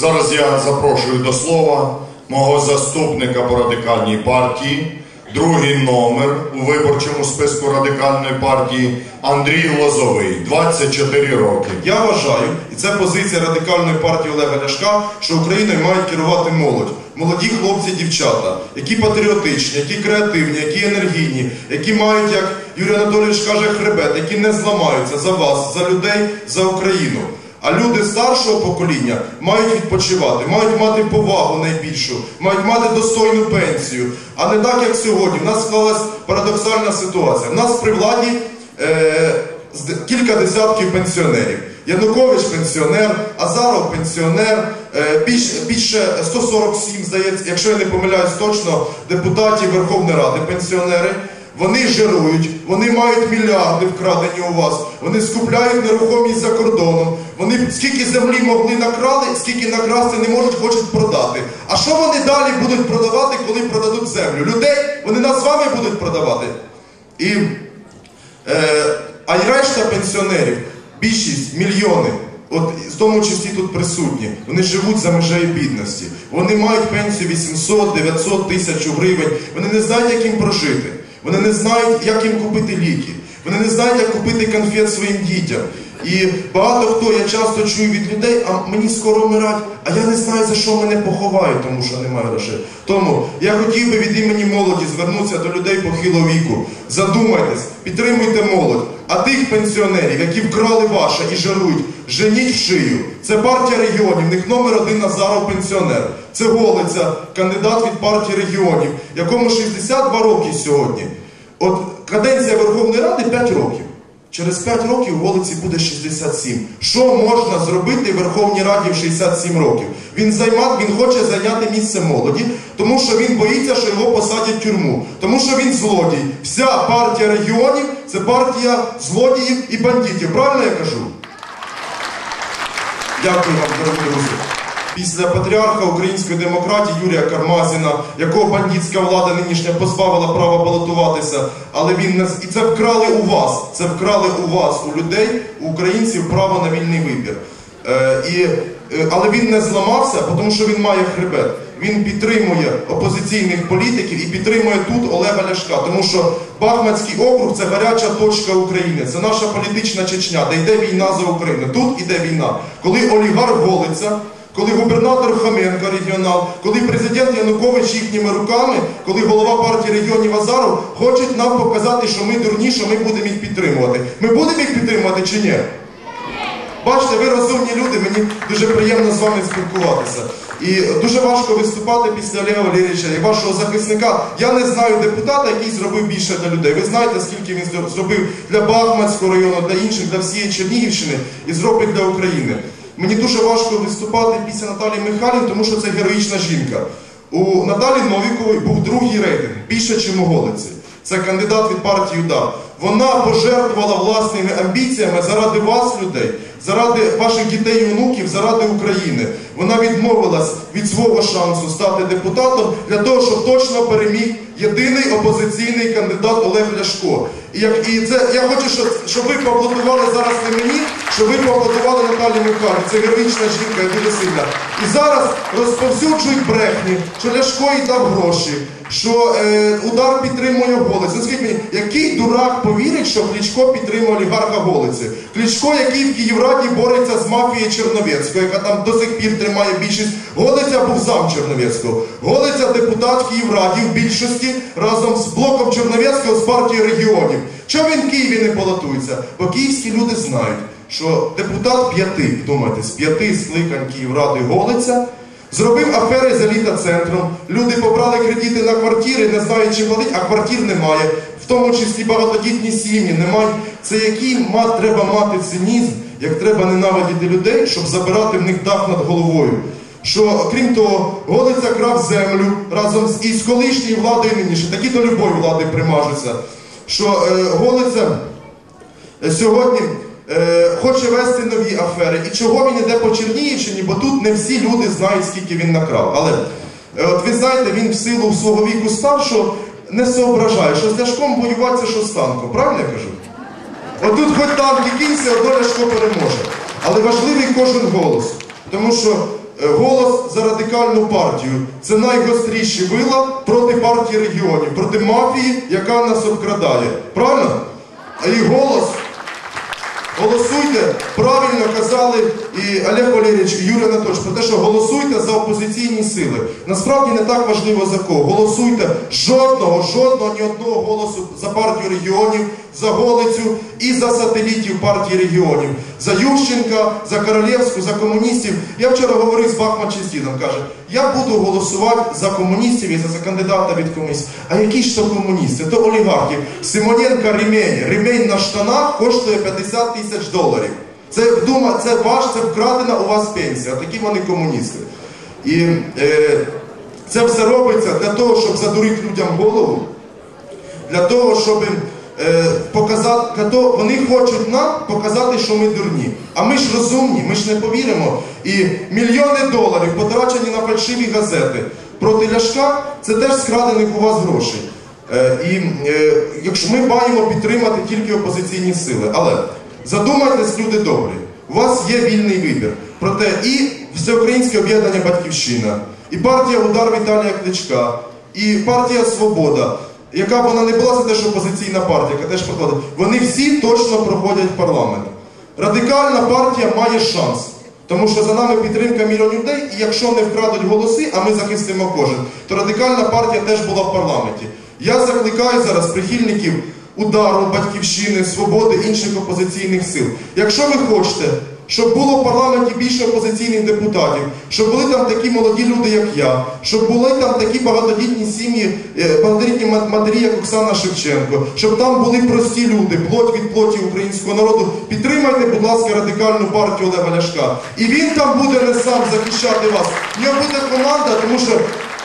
Зараз я запрошую до слова мого заступника по радикальній партії, другий номер у виборчому списку радикальної партії Андрій Лозовий, 24 роки. Я вважаю, і це позиція радикальної партії Олега Ляшка, що Україною мають керувати молодь. Молоді хлопці, дівчата, які патріотичні, які креативні, які енергійні, які мають, як Юрій Анатолійович каже, хребет, які не зламаються за вас, за людей, за Україну. А люди старшого покоління мають відпочивати, мають мати повагу найбільшу, мають мати достойну пенсію. А не так, як сьогодні. У нас склалась парадоксальна ситуація. У нас при владі е, кілька десятків пенсіонерів. Янукович пенсіонер, Азаров пенсіонер, е, більш- більше 147, здається, якщо я не помиляюсь точно, депутатів Верховної Ради пенсіонери. Вони жирують, вони мають мільярди вкрадені у вас, вони скупляють нерухомість за кордоном. Вони скільки землі могли накрали, скільки накрасти не можуть, хочуть продати. А що вони далі будуть продавати, коли продадуть землю? Людей вони нас з вами будуть продавати. І Е, а й решта пенсіонерів, більшість, мільйони, от в тому числі тут присутні, вони живуть за межею бідності. Вони мають пенсію 800, 900 тисяч гривень. Вони не знають, як їм прожити. Вони не знають, як їм купити ліки. Вони не знають, як купити конфет своїм дітям. І багато хто я часто чую від людей, а мені скоро вмирать, а я не знаю, за що мене поховають, тому що немає грошей. Тому я хотів би від імені молоді звернутися до людей похилого віку. Задумайтесь, підтримуйте молодь. А тих пенсіонерів, які вкрали ваше і жарують, женіть в шию. Це партія регіонів, в них номер один Назаров пенсіонер. Це Голиця, кандидат від партії регіонів, якому 62 роки сьогодні. От каденція Верховної Ради 5 років. Через 5 років в Голиці буде 67. Що можна зробити Верховній Раді в 67 років? Він займат, він хоче зайняти місце молоді, тому що він боїться, що його посадять в тюрму. Тому що він злодій. Вся партія регіонів це партія злодіїв і бандитів. Правильно я кажу? Дякую вам, дорогі друзі. Після патріарха української демократії Юрія Кармазіна, якого бандитська влада нинішня позбавила права балотуватися, але він не і це вкрали у вас. Це вкрали у вас, у людей, у українців право на вільний вибір. Е, і, е, але він не зламався, тому що він має хребет. Він підтримує опозиційних політиків і підтримує тут Олега Ляшка, тому що Бахмацький округ це гаряча точка України. Це наша політична Чечня, де йде війна за Україну. Тут іде війна. Коли олігарх голиться, коли губернатор Хоменко регіонал, коли президент Янукович їхніми руками, коли голова партії регіонів Азаров хочуть нам показати, що ми дурні, що ми будемо їх підтримувати. Ми будемо їх підтримувати чи ні? Бачите, ви розумні люди, мені дуже приємно з вами спілкуватися. І дуже важко виступати після Олега Валерійовича і вашого захисника. Я не знаю депутата, який зробив більше для людей. Ви знаєте, скільки він зробив для Бахмацького району, для інших, для всієї Чернігівщини і зробить для України. Мені дуже важко виступати після Наталії Михайлівни, тому що це героїчна жінка. У Наталі Новікової був другий рейтинг, більше, ніж у Голиці. Це кандидат від партії УДАР. Вона пожертвувала власними амбіціями заради вас, людей, заради ваших дітей і онуків, заради України. Вона відмовилась від свого шансу стати депутатом для того, щоб точно переміг єдиний опозиційний кандидат Олег Ляшко. І це я хочу, щоб, щоб ви поаплодували зараз не мені, щоб ви поаплодували Наталі Михайлівні. Це героїчна жінка і дуже сильна. І зараз розповсюджують брехні, що Ляшко їй дав гроші, що е, удар підтримує Голиць. Ну скажіть мені, який дурак повірить, що Кличко підтримує олігарха Голиці? Кличко, який в Київраді бореться з мафією Черновецькою, яка там до сих пір тримає більшість. Голиця був зам Черновецького. Голиця депутат в Київраді в більшості разом з блоком Черновецького з партії регіонів. Чому він в Києві не балотується? Бо київські люди знають, що депутат п'яти, з п'яти скликань Київради Голиця Зробив афери за літа-центром. Люди побрали кредити на квартири, не знають, чи платить, а квартир немає. В тому числі багатодітні сім'ї немає. Це який мат треба мати цинізм, як треба ненавидіти людей, щоб забирати в них дах над головою. Що, крім того, Голиця крав землю разом з із колишньою владою нинішньою, такі до любої влади примажуться. Що е, Голиця е, сьогодні е, хоче вести нові афери. І чого він іде по Чернігівщині, бо тут не всі люди знають, скільки він накрав. Але е, от ви знаєте, він в силу свого віку старшого не соображає, що з Ляшком воювати це що з танком. Правильно я кажу? Отут хоч танк і кінься, одно Ляшко переможе. Але важливий кожен голос. Тому що Е, Голос за радикальну партію це найгостріші вила проти партії регіонів, проти мафії, яка нас обкрадає. Правильно? І голос Голосуйте, правильно казали і Олег Валерійович, і Юрій Анатольович про те, що голосуйте за опозиційні сили. Насправді не так важливо за кого. Голосуйте жодного, жодного, ні одного голосу за партію регіонів, за Голицю і за сателітів партії регіонів. За Ющенка, за Королевську, за комуністів. Я вчора говорив з Бахман Чистіном, каже, я буду голосувати за комуністів і за, кандидата від комуністів. А які ж то комуністи? То олігархи. Симоненка ремень. Ремень на штанах коштує 50 тисяч доларів. Це вдума, це ваш, це вкрадена у вас пенсія. Такі вони комуністи. І е, це все робиться для того, щоб задурити людям голову, для того, щоб показати, для того, вони хочуть нам показати, що ми дурні. А ми ж розумні, ми ж не повіримо. І мільйони доларів потрачені на фальшиві газети проти Ляшка, це теж скрадених у вас грошей. Е, і е, якщо ми маємо підтримати тільки опозиційні сили, але задумайтесь, люди добрі, у вас є вільний вибір. Проте і Всеукраїнське об'єднання Батьківщина, і партія Удар Віталія Кличка, і партія Свобода, яка б вона не була, це теж опозиційна партія, яка теж проходить, вони всі точно проходять парламент. Радикальна партія має шанс. Тому що за нами підтримка мільйонів людей, і якщо не вкрадуть голоси, а ми захистимо кожен, то радикальна партія теж була в парламенті. Я закликаю зараз прихильників удару, батьківщини, свободи, інших опозиційних сил. Якщо ви хочете, щоб було в парламенті більше опозиційних депутатів, щоб були там такі молоді люди, як я, щоб були там такі багатодітні сім'ї, е, багатодітні матері, як Оксана Шевченко, щоб там були прості люди, плоть від плоті українського народу. Підтримайте, будь ласка, радикальну партію Олега Ляшка. І він там буде не сам захищати вас. В нього буде команда, тому що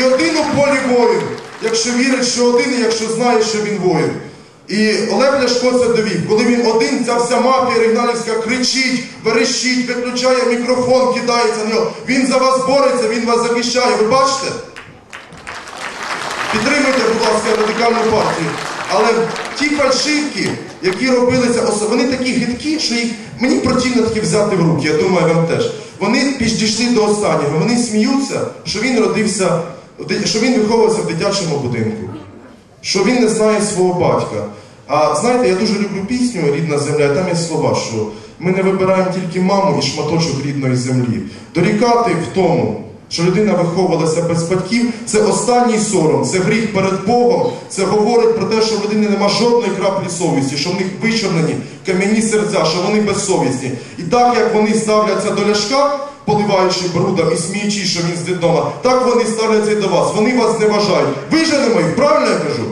і один у полі воїн, якщо вірить, що один, і якщо знає, що він воїн. І Олег Ляшко це довів. Коли він один, ця вся мафія регіоналівська кричить, верещить, виключає мікрофон, кидається на нього. Він за вас бореться, він вас захищає. Ви бачите? Підтримуйте, будь ласка, радикальну партію. Але ті фальшивки, які робилися, вони такі гидкі, що їх мені противно таки взяти в руки, я думаю, вам теж. Вони підійшли до останнього. Вони сміються, що він родився, що він виховувався в дитячому будинку що він не знає свого батька. А знаєте, я дуже люблю пісню Рідна земля, там є слова, що ми не вибираємо тільки маму і шматочок рідної землі. Дорікати в тому, що людина виховувалася без батьків, це останній сором, це гріх перед Богом, це говорить про те, що в людини нема жодної краплі совісті, що в них вичорнені кам'яні серця, що вони безсовісні. І так як вони ставляться до ляшка, поливаючи брудом і сміючи, що він з дитома, так вони ставляться і до вас. Вони вас не вважають. Виженемо їх, правильно я кажу?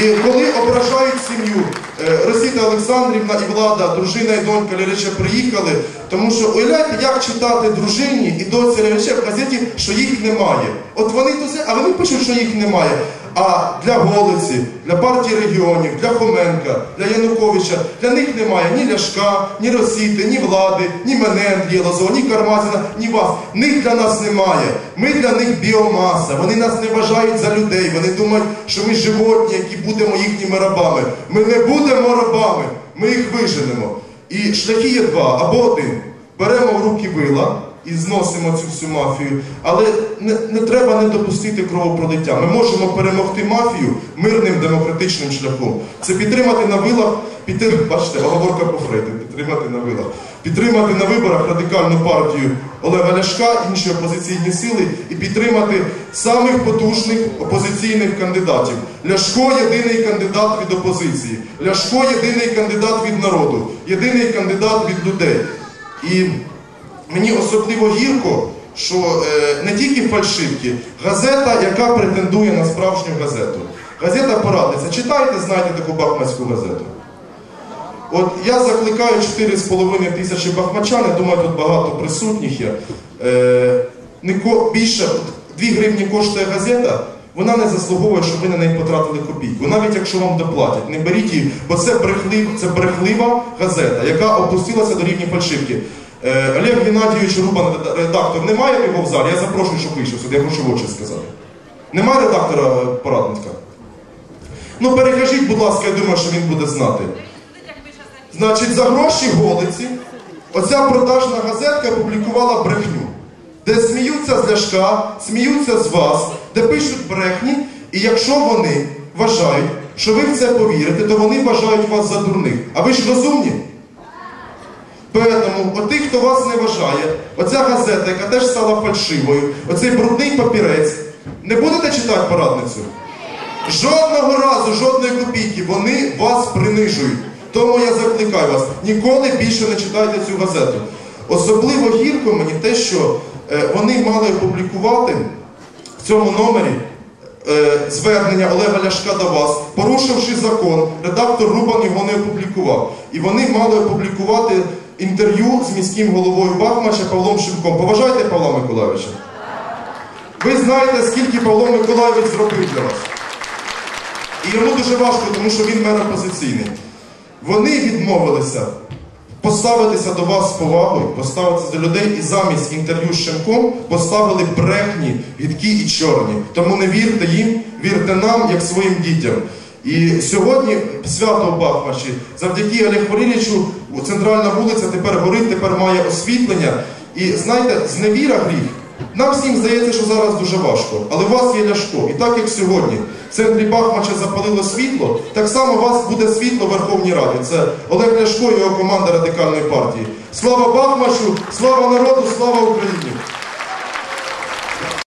І коли ображають сім'ю, е, Росіта Олександрівна і влада, дружина і донька Лярича приїхали, тому що уявляєте, як читати дружині і доці Лярича в газеті, що їх немає. От вони то а вони пишуть, що їх немає. А для Голиці, для партії регіонів, для Хоменка, для Януковича, для них немає ні Ляшка, ні Росіти, ні влади, ні мене, Андрія Лозова, ні Кармазіна, ні вас. Них для нас немає. Ми для них біомаса. Вони нас не вважають за людей. Вони думають, що ми животні, які будемо їхніми рабами. Ми не будемо рабами, ми їх виженемо. І шляхи є два або один. Беремо в руки вила і зносимо цю всю мафію. Але не, не треба не допустити кровопролиття. Ми можемо перемогти мафію мирним демократичним шляхом. Це підтримати на вилах, підтримати, бачите, оговорка по Фрейду, підтримати на вилах. Підтримати на виборах радикальну партію Олега Ляшка, інші опозиційні сили і підтримати самих потужних опозиційних кандидатів. Ляшко єдиний кандидат від опозиції. Ляшко єдиний кандидат від народу, єдиний кандидат від людей. І мені особливо гірко, що е, не тільки фальшивки, газета, яка претендує на справжню газету. Газета порадниця. Читайте, знаєте таку бахмацьку газету. От я закликаю 4,5 тисячі бахмачан, я думаю, тут багато присутніх є. Е, більше 2 гривні коштує газета, вона не заслуговує, щоб ви на неї потратили копійку. Навіть якщо вам доплатять, не беріть її, бо це, брехлив, це брехлива газета, яка опустилася до рівня фальшивки. Е, Олег Геннадійович Рубан, редактор, немає його в залі, я запрошую, щоб вийшов сюди, я хочу в очі сказати. Немає редактора е, порадника? Ну перекажіть, будь ласка, я думаю, що він буде знати. Значить, за гроші голиці Оця продажна газетка опублікувала брехню, де сміються з Ляшка, сміються з вас, де пишуть брехні, і якщо вони вважають, що ви в це повірите, то вони вважають вас за дурних. А ви ж розумні? Поэтому, от тих, хто вас не вважає, оця газета, яка теж стала фальшивою, оцей брудний папірець, не будете читати порадницю? Жодного разу, жодної копійки вони вас принижують. Тому я закликаю вас, ніколи більше не читайте цю газету. Особливо гірко мені те, що е, вони мали опублікувати в цьому номері е, звернення Олега Ляшка до вас, порушивши закон, редактор Рубан його не опублікував. І вони мали опублікувати інтерв'ю з міським головою Бахмача Павлом Шимком. Поважайте Павла Миколайовича. Ви знаєте, скільки Павло Миколайович зробив для вас. І йому дуже важко, тому що він мер опозиційний. Вони відмовилися поставитися до вас з повагою, поставитися до людей і замість інтерв'ю з Шемком поставили брехні, гідкі і чорні. Тому не вірте їм, вірте нам, як своїм дітям. І сьогодні свято в Бахмачі, завдяки Олег Валерійовичу, центральна вулиця тепер горить, тепер має освітлення. І знаєте, зневіра гріх. Нам всім здається, що зараз дуже важко, але у вас є ляшко. І так як сьогодні в центрі Бахмача запалило світло, так само у вас буде світло в Верховній Раді. Це Олег Ляшко і його команда радикальної партії. Слава Бахмачу, слава народу, слава Україні!